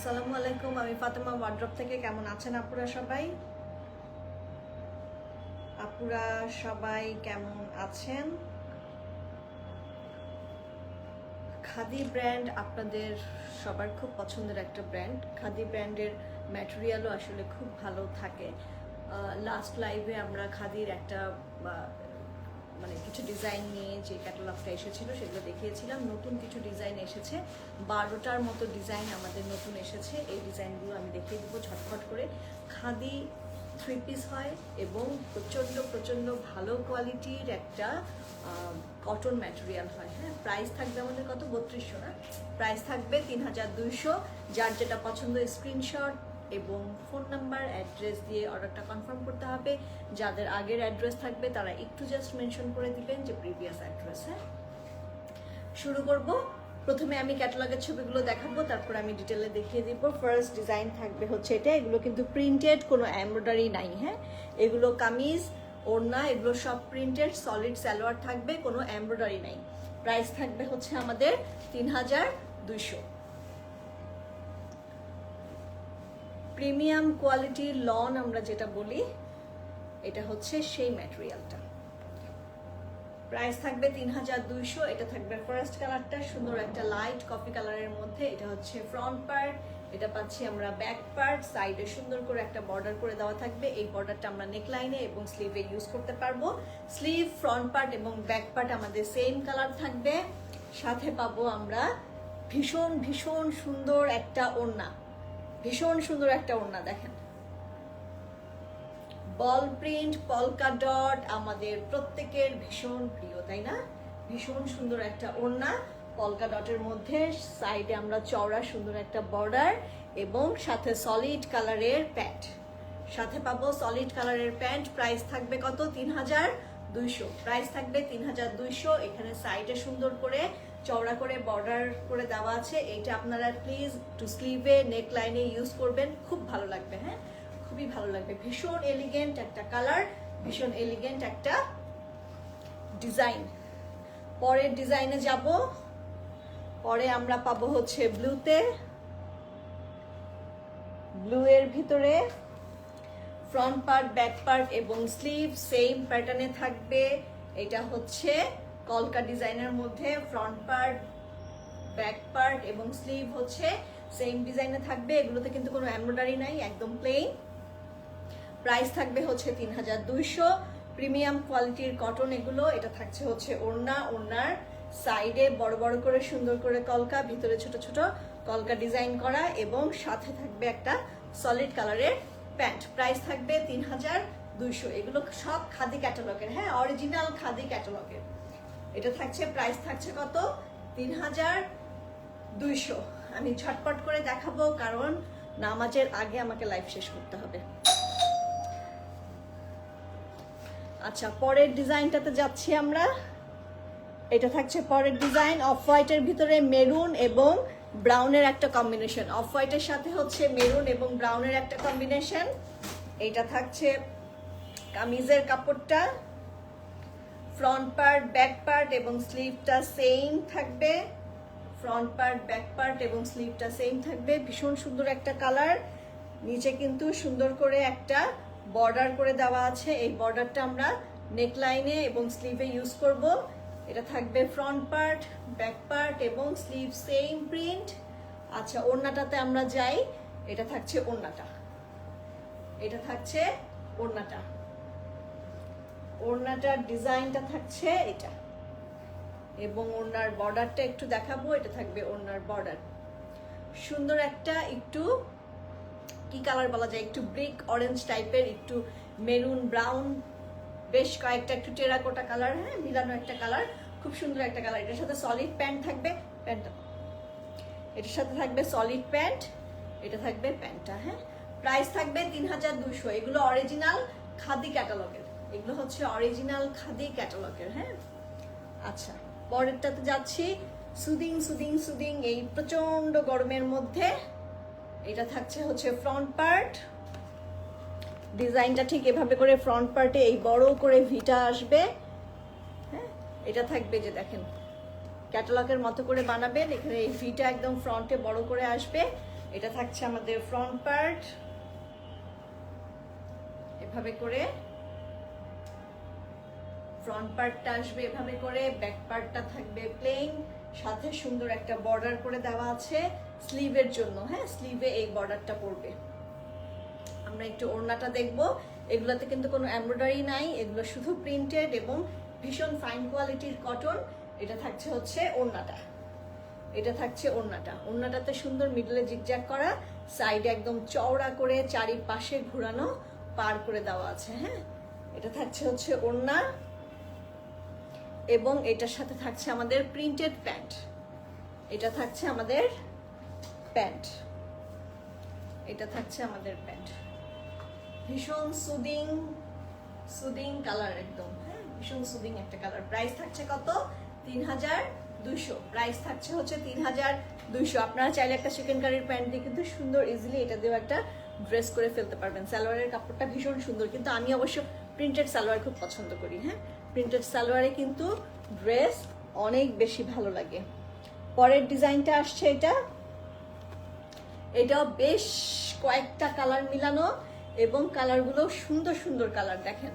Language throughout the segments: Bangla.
আসসালামু আলাইকুম, আমি ফাতেমা ওয়ার্ড্রপ থেকে। কেমন আছেন আপুরা সবাই? আপুরা সবাই কেমন আছেন? খাদি ব্র্যান্ড আপনাদের সবার খুব পছন্দের একটা ব্র্যান্ড। খাদি ব্র্যান্ডের ম্যাটেরিয়ালও আসলে খুব ভালো থাকে। লাস্ট লাইভে আমরা খাদির একটা মানে কিছু ডিজাইন নিয়ে যে ক্যাটালগটা এসেছিল সেগুলো দেখিয়েছিলাম। নতুন কিছু ডিজাইন এসেছে। বারোটার মতো ডিজাইন আমাদের নতুন এসেছে। এই ডিজাইনগুলো আমি দেখিয়ে দেবো ঝটফট করে। খাদি থ্রি পিস হয় এবং প্রচণ্ড প্রচণ্ড ভালো কোয়ালিটির একটা কটন ম্যাটেরিয়াল হয়। হ্যাঁ প্রাইস থাকবে আমাদের কত? বত্রিশশো না? প্রাইস থাকবে তিন হাজার দুইশো। যার যেটা পছন্দ স্ক্রিনশট এবং ফোন নাম্বার, অ্যাড্রেস দিয়ে অর্ডারটা কনফার্ম করতে হবে। যাদের আগের অ্যাড্রেস থাকবে, তারা একটু জাস্ট মেনশন করে দিবেন যে প্রিভিয়াস অ্যাড্রেস হ্যাঁ শুরু করব। প্রথমে আমি ক্যাটালগের ছবিগুলো দেখাবো, তারপর আমি ডিটেলে দেখিয়ে দিব। ফার্স্ট ডিজাইন থাকবে হচ্ছে এটা। এগুলো কিন্তু প্রিন্টেড কোনো এমব্রয়ডারি নাই হ্যাঁ? এগুলো কামিজ, ওড়না, এগুলো সব প্রিন্টেড সলিড সালোয়ার থাকবে, কোনো এমব্রয়ডারি নাই। প্রাইস থাকবে হচ্ছে আমাদের তিন হাজার দুইশো। প্রিমিয়াম কোয়ালিটির লন আমরা যেটা বলি, এটা হচ্ছে সেই ম্যাটেরিয়ালটা প্রাইস থাকবে তিন হাজার দুইশো, এটা থাকবে ফার্স্ট কালারটা সুন্দর একটা লাইট কফি কালারের মধ্যে, এটা হচ্ছে ফ্রন্ট পার্ট এটা পাচ্ছি আমরা ব্যাক পার্ট সাইডে সুন্দর করে একটা বর্ডার করে দেওয়া থাকবে, এই বর্ডারটা আমরা নেকলাইনে এবং স্লিভে ইউজ করতে পারব। স্লিভ ফ্রন্ট পার্ট এবং ব্যাক পার্ট আমাদের সেম কালার থাকবে। সাথে পাবো আমরা ভীষণ ভীষণ সুন্দর একটা ওড়না। ভীষণ সুন্দর একটা ওড়না দেখেন। বল প্রিন্ট পলকা ডট আমাদের প্রত্যেকের ভীষণ প্রিয়, তাই না? ভীষণ সুন্দর একটা ওড়না। পলকা ডটের মধ্যে সাইডে আমরা চওড়া সুন্দর একটা বর্ডার এবং সাথে সলিড কালারের প্যান্ট সাথে পাবো সলিড কালারের প্যান্ট প্রাইস থাকবে কত? তিন হাজার দুইশো। প্রাইস থাকবে তিন হাজার দুইশো। এখানে সাইডে সুন্দর করে চওড়া করে বর্ডার করে দেওয়া আছে। এইটা আপনারা প্লিজ টু স্লিভে নেক লাইনে ইউজ করবেন। খুব ভালো লাগবে হ্যাঁ? খুবই ভালো লাগবে। ভীষণ এলিগেন্ট একটা কালার ভীষণ এলিগেন্ট একটা ডিজাইন পরের ডিজাইনে যাব। পরে আমরা পাবো হচ্ছে ব্লুতে ব্লু এর ভিতরে ফ্রন্ট পার্ট ব্যাক পার্ট এবং স্লিভ সেম প্যাটার্নে থাকবে। এটা হচ্ছে কলকা ডিজাইনের মধ্যে ফ্রন্ট পার্ট ব্যাক পার্ট এবং স্লিভ হচ্ছে সেম ডিজাইনে থাকবে। এগুলোতে কিন্তু কোনো এমব্রয়ডারি নাই, একদম প্লেন প্রাইস থাকবে হচ্ছে তিন হাজার দুইশো। প্রিমিয়াম কোয়ালিটির কটন এগুলো, এটা থাকছে হচ্ছে ওড়না। ওড়নার সাইডে বড় বড় করে, সুন্দর করে কলকা, ভিতরে ছোট ছোট কলকা ডিজাইন করা এবং সাথে থাকবে একটা সলিড কালারের প্যান্ট। প্রাইস থাকবে তিন হাজার দুইশো। এগুলো সব খাদি ক্যাটালগের হ্যাঁ অরিজিনাল খাদি ক্যাটালগের এটা থাকছে প্রাইস থাকছে কত? তিন হাজার দুইশো। আমি ছটপট করে দেখাবো, কারণ নামাজের আগে আমাকে লাইভ শেষ করতে হবে। আচ্ছা পরের ডিজাইনটাতে যাচ্ছি আমরা। এটা থাকছে পরের ডিজাইন অফ হোয়াইটের ভিতরে মেরুন এবং ব্রাউনের একটা কম্বিনেশন অফ হোয়াইটের সাথে হচ্ছে মেরুন এবং ব্রাউনের একটা কম্বিনেশন এটা থাকছে কামিজের কাপড়টা। ফ্রন্ট পার্ট ব্যাক পার্ট এবং স্লিভটা সেম থাকবে। ফ্রন্ট পার্ট ব্যাক পার্ট এবং স্লিভটা সেম থাকবে। ভীষণ সুন্দর একটা কালার নিচে কিন্তু সুন্দর করে একটা বর্ডার করে দেওয়া আছে। এই বর্ডারটা আমরা নেকলাইনে এবং স্লিভে ইউজ করব। এটা থাকবে ফ্রন্ট পার্ট ব্যাক পার্ট এবং স্লিভ সেম প্রিন্ট আচ্ছা ওড়নাটাতে আমরা যাই। এটা থাকছে ওড়নাটা। এটা থাকছে ওড়নাটা। ওড়নাটার ডিজাইনটা থাকছে এটা। এবং ওড়নার বর্ডারটা একটু দেখাবো, এটা থাকবে ওড়নার বর্ডার। সুন্দর একটা একটু, কি কালার বলা যায়, একটু ব্রিক অরেঞ্জ টাইপের, একটু মেরুন ব্রাউন, বেশ কয়েকটা একটু টেরাকোটা কালার হ্যাঁ মিলানো একটা কালার, খুব সুন্দর একটা কালার। এটার সাথে সলিড প্যান্ট থাকবে প্যান্টটা এটার সাথে থাকবে সলিড প্যান্ট এটা থাকবে প্যান্টটা হ্যাঁ। প্রাইস থাকবে তিন হাজার দুশো এগুলো অরিজিনাল খাদি ক্যাটালগের এগুলো হচ্ছে অরিজিনাল খাদি ক্যাটালগের হ্যাঁ? আচ্ছা পরেরটাতে যাচ্ছি। সুদিং সুদিং সুদিং, এই প্রচণ্ড গরমের মধ্যে। এটা থাকছে হচ্ছে ফ্রন্ট পার্ট ডিজাইনটা ঠিক এভাবে করে ফ্রন্ট পার্টে এই বড় করে ভিটা আসবে। হ্যাঁ? এটা থাকবে যে দেখেন ক্যাটালগের মতো করে বানাবেন। এখানে এই ভিটা একদম ফ্রন্টে বড় করে আসবে। এটা থাকছে আমাদের ফ্রন্ট পার্ট এভাবে করে ফ্রন্ট পার্টটা আসবে এভাবে করে ব্যাক পার্টটা থাকবে প্লেন সাথে সুন্দর একটা বর্ডার করে দেওয়া আছে স্লিভের জন্য হ্যাঁ? স্লিভে এই বর্ডারটা পড়বে। আমরা একটু ওড়নাটা দেখব। এগুলোতে কিন্তু কোনো এমব্রয়ডারি নাই, এগুলো শুধু প্রিন্টেড এবং ভীষণ ফাইন কোয়ালিটির কটন এটা থাকছে হচ্ছে ওড়নাটা। এটা থাকছে ওড়নাটা। ওড়নাটাতে সুন্দর মিডলে জিগজ্যাগ করা সাইডে একদম চওড়া করে চারিপাশে ঘোরানো, পার করে দেওয়া আছে হ্যাঁ? এটা থাকছে হচ্ছে ওড়না। এবং এটার সাথে থাকছে আমাদের প্রিন্টেড প্যান্ট এটা থাকছে আমাদের প্যান্ট এটা থাকছে আমাদের প্যান্ট ভীষণ সুদিং সুদিং কালার একদম হ্যাঁ? ভীষণ সুদিং একটা কালার প্রাইস থাকছে কত? তিন হাজার দুইশো। প্রাইস থাকছে হচ্ছে তিন হাজার দুইশো। আপনারা চাইলে একটা চিকেন কারির প্যান্ট দিয়ে কিন্তু সুন্দর ইজিলি এটা দিয়েও একটা ড্রেস করে ফেলতে পারবেন। সালোয়ারের কাপড়টা ভীষণ সুন্দর, কিন্তু আমি অবশ্য প্রিন্টেড সালোয়ার খুব পছন্দ করি হ্যাঁ? প্রিন্টেড সালোয়ারে কিন্তু ড্রেস অনেক বেশি ভালো লাগে। পরের ডিজাইনটা আসছে এটা। এটাও বেশ কয়েকটা কালার মিলানো এবং কালারগুলো সুন্দর সুন্দর কালার, দেখেন।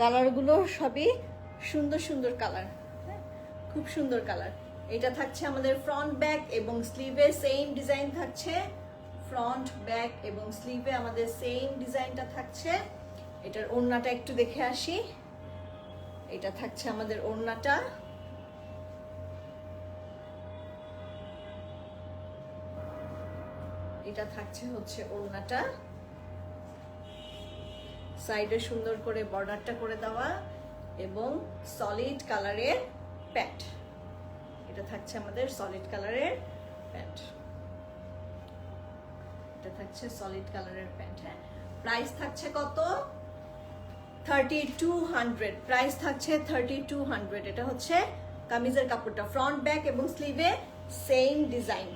কালারগুলো সবই সুন্দর সুন্দর কালার খুব সুন্দর কালার। এটা থাকছে আমাদের ফ্রন্ট ব্যাক এবং স্লিভে সেম ডিজাইন থাকছে। ফ্রন্ট ব্যাক এবং স্লিভে আমাদের সেম ডিজাইনটা থাকছে। এটার ওড়নাটা একটু দেখে আসি। এটা থাকছে আমাদের ওড়নাটা। এটা থাকছে হচ্ছে ওড়নাটা। সাইডে সুন্দর করে বর্ডারটা করে দেওয়া এবং সলিড কালারের প্যান্ট এটা থাকছে আমাদের সলিড কালারের প্যান্ট এটা থাকছে সলিড কালারের প্যান্ট হ্যাঁ। প্রাইস থাকছে কত? থার্টি টু হান্ড্রেড প্রাইস থাকছে থার্টি টু হান্ড্রেড এটা হচ্ছে কামিজের কাপড়টা ফ্রন্ট ব্যাক এবং স্লিভে সেম ডিজাইন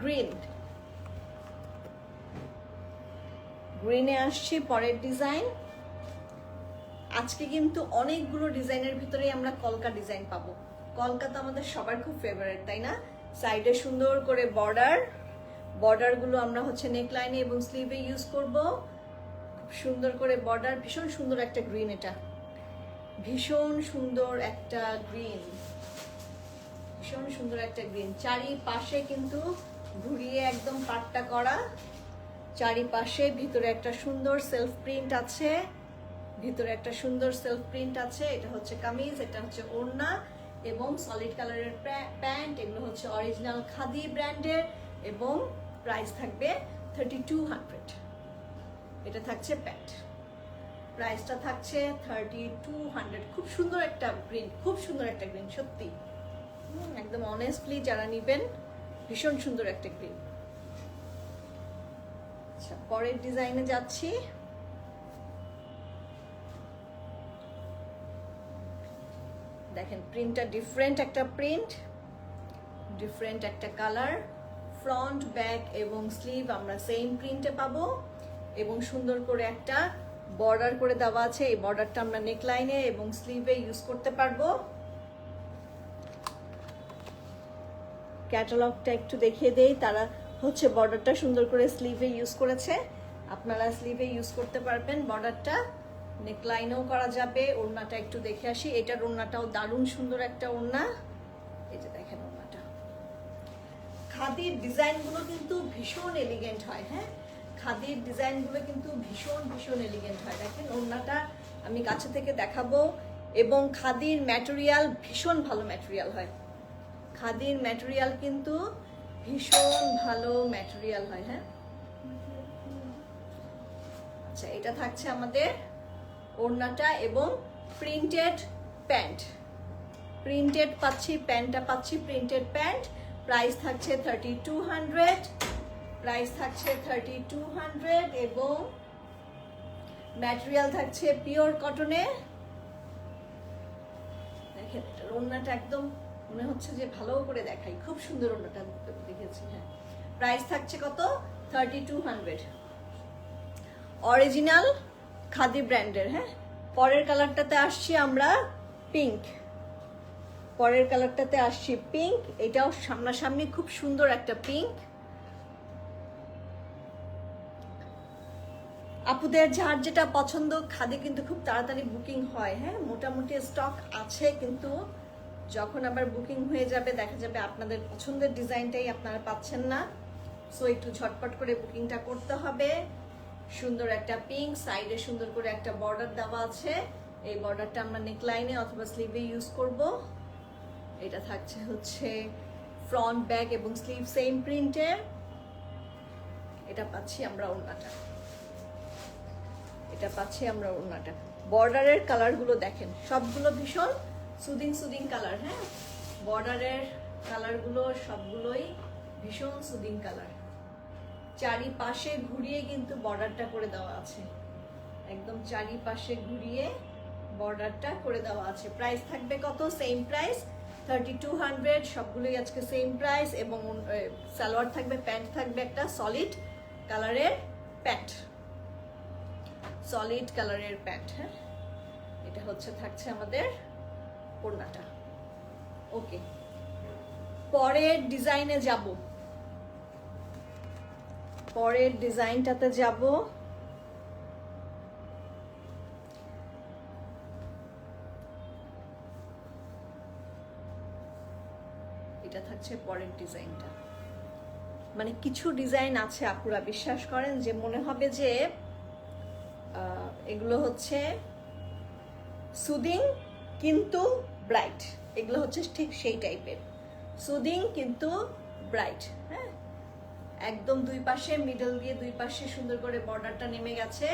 গ্রিন গ্রিনে আসছি পরের ডিজাইন আজকে কিন্তু অনেকগুলো ডিজাইনের ভিতরে আমরা কলকা ডিজাইন পাবো। কলকাতা আমাদের সবার খুব ফেভারিট তাই না? সাইডে সুন্দর করে বর্ডার বর্ডারগুলো আমরা হচ্ছে নেকলাইনে এবং স্লিভে ইউজ করব। সুন্দর করে বর্ডার ভীষণ সুন্দর একটা গ্রিন এটা। ভীষণ সুন্দর একটা গ্রিন ভীষণ সুন্দর একটা গ্রিন চারিপাশে কিন্তু ঘুরিয়ে একদম পাটটা করা। চারিপাশে ভিতরে একটা সুন্দর সেলফ প্রিন্ট আছে। ভিতরে একটা সুন্দর সেলফ প্রিন্ট আছে। এটা হচ্ছে কামিজ, এটা হচ্ছে ওড়না। এবং সলিড কালারের প্যান্ট এগুলো হচ্ছে অরিজিনাল খাদি ব্র্যান্ডের এবং প্রাইস থাকবে থার্টি টু হান্ড্রেড এটা থাকছে প্যান্ট প্রাইসটা থাকছে থার্টি টু হান্ড্রেড খুব সুন্দর একটা গ্রিন খুব সুন্দর একটা গ্রিন সত্যি। একদম অনেস্টলি যারা নিবেন, ভীষণ সুন্দর একটা গ্রিন আচ্ছা পরের ডিজাইনে যাচ্ছি। দেখেন প্রিন্টটা ডিফারেন্ট একটা প্রিন্ট ডিফারেন্ট একটা কালার ফ্রন্ট ব্যাক এবং স্লিভ আমরা সেম প্রিন্টে পাবো এবং সুন্দর করে একটা বর্ডার করে দেওয়া আছে। এই বর্ডারটা আমরা নেকলাইনে এবং স্লিভে ইউজ করতে পারব। ক্যাটালগটা একটু দেখিয়ে দেই, তারা হচ্ছে বর্ডারটা সুন্দর করে স্লিভে ইউজ করেছে। আপনারা স্লিভে ইউজ করতে পারবেন বর্ডারটা নেকলাইনও করা যাবে, ওড়নাটা একটু দেখে আসি। এটার ওড়নাটাও দারুণ সুন্দর একটা ওড়না। এই যে দেখেন ওড়নাটা। খাদির ডিজাইনগুলো কিন্তু ভীষণ এলিগেন্ট হয় হ্যাঁ? খাদির ডিজাইনগুলো কিন্তু ভীষণ ভীষণ এলিগেন্ট হয়। দেখেন ওড়নাটা আমি কাছে থেকে দেখাবো। এবং খাদির ম্যাটেরিয়াল ভীষণ ভালো ম্যাটেরিয়াল হয়। খাদির ম্যাটেরিয়াল কিন্তু ভীষণ ভালো ম্যাটেরিয়াল হয় হ্যাঁ? আচ্ছা এটা থাকছে আমাদের ওড়নাটা এবং প্রিন্টেড প্যান্ট। প্রিন্টেড পাচ্ছি, প্যান্টটা পাচ্ছি, প্রিন্টেড প্যান্ট। প্রাইস থাকছে থার্টি টু হান্ড্রেড প্রাইস থাকছে থার্টি টু হান্ড্রেড এবং ম্যাটেরিয়াল থাকছে পিওর কটনে। দেখেন ওড়নাটা একদম মনে হচ্ছে যে ভালো করে দেখাই। খুব সুন্দর ওড়নাটা দেখেছি হ্যাঁ। প্রাইস থাকছে কত? Thirty two hundred original khadi ব্র্যান্ডের হ্যাঁ? পরের কালারটাতে আসছি আমরা পিঙ্ক পরের কালারটাতে আসছি পিঙ্ক এটাও সামনাসামনি খুব সুন্দর একটা পিঙ্ক আপুদের যার যেটা পছন্দ, খাদি কিন্তু খুব তাড়াতাড়ি বুকিং হয় হ্যাঁ? মোটামুটি স্টক আছে কিন্তু যখন আবার বুকিং হয়ে যাবে, দেখা যাবে আপনাদের পছন্দের ডিজাইনটাই আপনারা পাচ্ছেন না। সো একটু ঝটপট করে বুকিংটা করতে হবে। সুন্দর একটা পিঙ্ক সাইডে সুন্দর করে একটা বর্ডার দেওয়া আছে। এই বর্ডারটা আমরা নেকলাইনে অথবা স্লিভে ইউজ করব। এটা থাকছে হচ্ছে ফ্রন্ট ব্যাক এবং স্লিভ সেম প্রিন্টের এটা পাচ্ছি আমরা ওড়নাটা। এটা পাচ্ছি আমরা ওড়নাটা। বর্ডারের কালারগুলো দেখেন, সবগুলো ভীষণ সুদিং সুদিং কালার হ্যাঁ? বর্ডারের কালারগুলো সবগুলোই ভীষণ সুদিং কালার চারিপাশে ঘুরিয়ে কিন্তু বর্ডারটা করে দেওয়া আছে। একদম চারিপাশে ঘুরিয়ে বর্ডারটা করে দেওয়া আছে। প্রাইস থাকবে কত? Same price thirty two hundred সবগুলোই আজকে সেম প্রাইস এবং সালোয়ার থাকবে, প্যান্ট থাকবে একটা সলিড কালারের প্যান্ট। সলিড কালারের প্যান্ট হ্যাঁ? এটা হচ্ছে, থাকছে আমাদের ওড়নাটা। ওকে পরের ডিজাইনে যাব। পরের ডিজাইনটাতে যাব। এটা থাকছে পরের ডিজাইনটা। মানে কিছু ডিজাইন আছে, আপুরা বিশ্বাস করেন, যে মনে হবে যে এগুলো হচ্ছে সুদিং কিন্তু ব্রাইট। এগুলো হচ্ছে ঠিক সেই টাইপের। সুদিং কিন্তু ব্রাইট হ্যাঁ? একদম দুই পাশে মিডল দিয়ে দুই পাশে সুন্দর করে বর্ডারটা নেমে গেছে।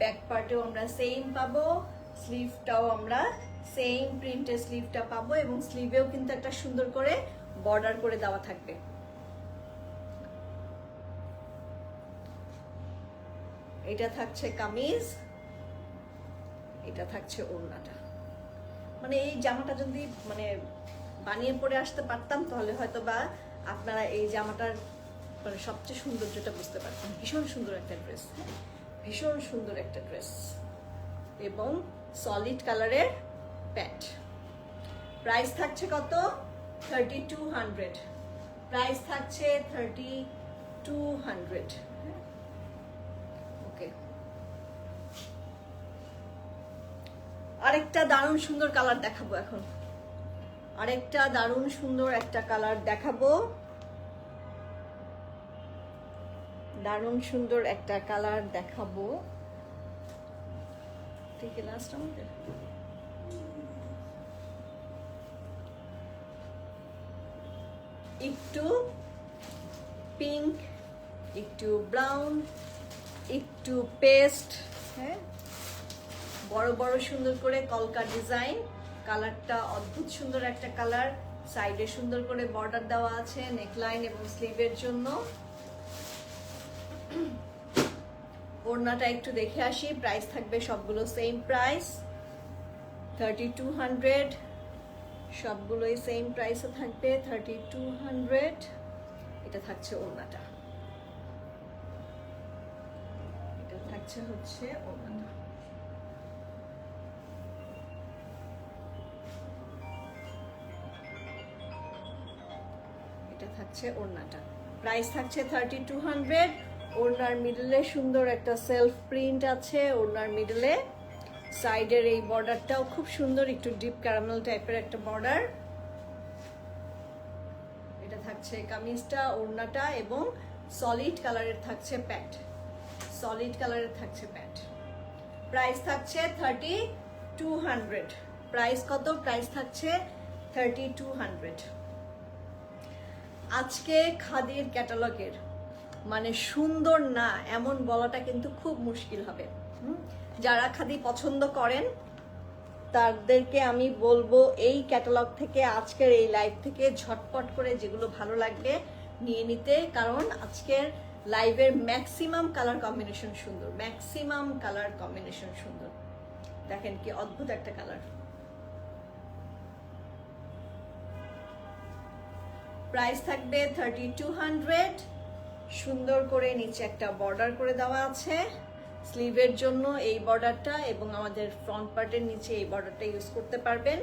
ব্যাক পার্টেও আমরা সেম পাবো স্লিভটাও আমরা সেম প্রিন্টের স্লিভটা পাবো এবং স্লিভেও কিন্তু একটা সুন্দর করে বর্ডার করে দেওয়া থাকবে। এটা থাকছে কামিজ, এটা থাকছে ওড়নাটা। মানে এই জামাটা যদি মানে বানিয়ে পরে আসতে পারতাম, তাহলে হয়তো বা আপনারা এই জামাটার মানে সবচেয়ে সৌন্দর্যটা বুঝতে পারতাম ভীষণ সুন্দর একটা ড্রেস ভীষণ সুন্দর একটা ড্রেস এবং সলিড কালারের প্যান্ট প্রাইস থাকছে কত? থার্টি টু হান্ড্রেড প্রাইস থাকছে থার্টি টু হান্ড্রেড ওকে আরেকটা দারুণ সুন্দর কালার দেখাবো এখন। আরেকটা দারুণ সুন্দর একটা কালার দেখাবো। দারুণ সুন্দর একটা কালার দেখাবো। ঠিক লাস্ট আমাদের। একটু পিঙ্ক একটু ব্রাউন একটু পেস্ট হ্যাঁ? বড় বড় সুন্দর করে কলকা ডিজাইন কালারটা অদ্ভুত সুন্দর একটা কালার সাইডে সুন্দর করে বর্ডার দেওয়া আছে নেকলাইন এবং স্লিভের জন্য। ওড়নাটা একটু দেখে আসি। প্রাইস থাকবে সবগুলো same price thirty two hundred সবগুলোই সেম প্রাইসে থাকবে। থার্টি টু হান্ড্রেড এটা থাকছে ওড়নাটা। এটা থাকছে হচ্ছে ওড়নাটা। এটা থাকছে ওড়নাটা। প্রাইস থাকছে থার্টি টু হান্ড্রেড ওড়নার মিডলে সুন্দর একটা সেলফ প্রিন্ট আছে, ওড়নার মিডলে সাইডের এই বর্ডারটাও খুব সুন্দর, একটু ডিপ ক্যারামেল টাইপের একটা বর্ডার এটা থাকছে কামিজটা, ওড়নাটা এবং সলিড কালারের থাকছে প্যান্ট সলিড কালারের থাকছে প্যান্ট প্রাইস থাকছে থার্টি টু হান্ড্রেড প্রাইস কত? প্রাইস থাকছে থার্টি টু হান্ড্রেড আজকে খাদির ক্যাটালগের মানে সুন্দর না, এমন বলাটা কিন্তু খুব মুশকিল হবে? যারা খাদি পছন্দ করেন, তাদেরকে আমি বলব এই ক্যাটালগ থেকে, আজকের এই লাইভ থেকে ঝটপট করে যেগুলো ভালো লাগবে নিয়ে নিতে, কারণ আজকের লাইভের ম্যাক্সিমাম কালার কম্বিনেশন সুন্দর ম্যাক্সিমাম কালার কম্বিনেশন সুন্দর। দেখেন কি অদ্ভুত একটা কালার প্রাইস থাকবে থার্টি টু হান্ড্রেড সুন্দর করে নিচে একটা বর্ডার করে দেওয়া আছে। স্লিভের জন্য এই বর্ডারটা এবং আমাদের ফ্রন্ট পার্টের নিচে এই বর্ডারটা ইউজ করতে পারবেন।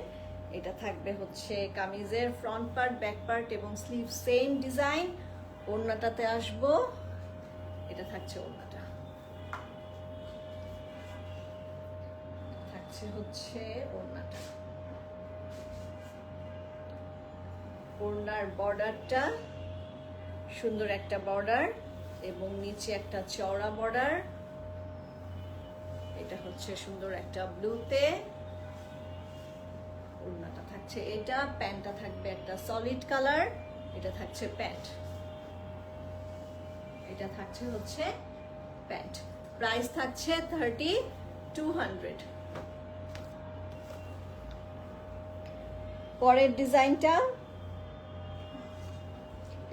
এটা থাকবে হচ্ছে কামিজের ফ্রন্ট পার্ট ব্যাক পার্ট এবং স্লিভ সেম ডিজাইন ওড়নাটাতে আসব। এটা থাকছে ওড়নাটা। থাকছে হচ্ছে ওড়নাটা। ওড়নার বর্ডারটা সুন্দর একটা বর্ডার এবং নিচে একটা চওড়া বর্ডার এটা হচ্ছে সুন্দর একটা ব্লুতে ওড়নাটা থাকছে এটা, প্যান্টটা থাকবে একটা সলিড কালার এটা থাকছে প্যান্ট এটা থাকছে হচ্ছে প্যান্ট প্রাইস থাকছে থার্টি টু হান্ড্রেড পরের ডিজাইনটা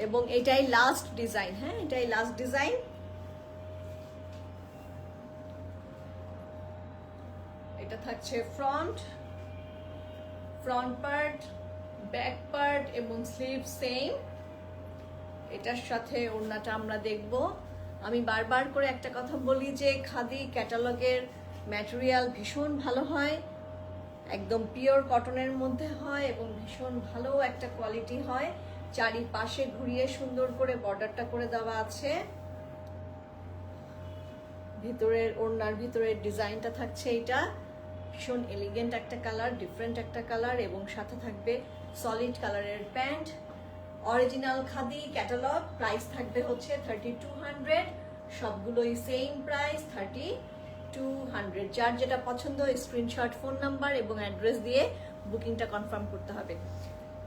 এবং এটাই লাস্ট ডিজাইন হ্যাঁ? এটাই লাস্ট ডিজাইন এটা থাকছে front front part back part এবং স্লিভ সেম এটার সাথে ওড়নাটা আমরা দেখব। আমি বারবার করে একটা কথা বলি যে খাদি ক্যাটালগের ম্যাটেরিয়াল ভীষণ ভালো হয়, একদম পিওর কটনের মধ্যে হয় এবং ভীষণ ভালো একটা কোয়ালিটি হয়। চারিপাশে ঘুরিয়ে সুন্দর করে বর্ডারটা করে দেওয়া আছে। ভিতরের ওড়নার ভিতরের ডিজাইনটা থাকছে এটা ভীষণ এলিগেন্ট একটা কালার ডিফারেন্ট একটা কালার এবং সাথে থাকবে সলিড কালারের pant. Original khadi catalogue price থাকবে হচ্ছে থার্টি টু হান্ড্রেড সবগুলোই same price thirty two hundred যার যেটা পছন্দ স্ক্রিনশট ফোন নাম্বার এবং অ্যাড্রেস দিয়ে বুকিংটা কনফার্ম করতে হবে।